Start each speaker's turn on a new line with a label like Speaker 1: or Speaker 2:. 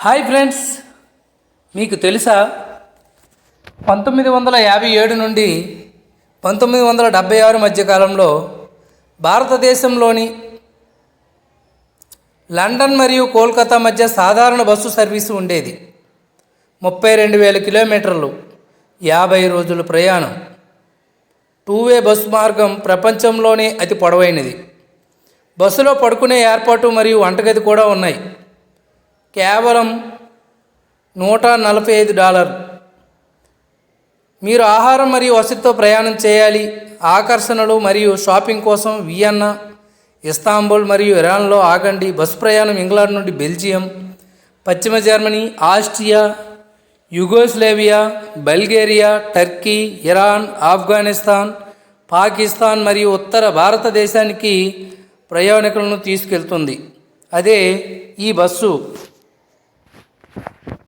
Speaker 1: Hi friends మీకు తెలుసా? పంతొమ్మిది వందల యాభై ఏడు నుండి పంతొమ్మిది వందల డెబ్భై ఆరు మధ్య కాలంలో భారతదేశంలోని లండన్ మరియు కోల్కతా మధ్య సాధారణ బస్సు సర్వీసు ఉండేది. ముప్పై రెండు వేల కిలోమీటర్లు యాభై రోజుల ప్రయాణం. టూ వే బస్సు మార్గం ప్రపంచంలోనే అతి పొడవైనది. బస్సులో పడుకునే ఏర్పాటు మరియు వంటగది కూడా ఉన్నాయి. కేవలం నూట నలభై ఐదు డాలర్. మీరు ఆహారం మరియు వసతితో ప్రయాణం చేయాలి. ఆకర్షణలు మరియు షాపింగ్ కోసం వియన్నా ఇస్తాంబుల్ మరియు ఇరాన్లో ఆగండి. బస్సు ప్రయాణం ఇంగ్లాండ్ నుండి బెల్జియం పశ్చిమ Germany Austria Yugoslavia Bulgaria Turkey Iran Afghanistan Pakistan మరియు ఉత్తర భారతదేశానికి ప్రయాణికులను తీసుకెళ్తుంది. అదే ఈ బస్సు.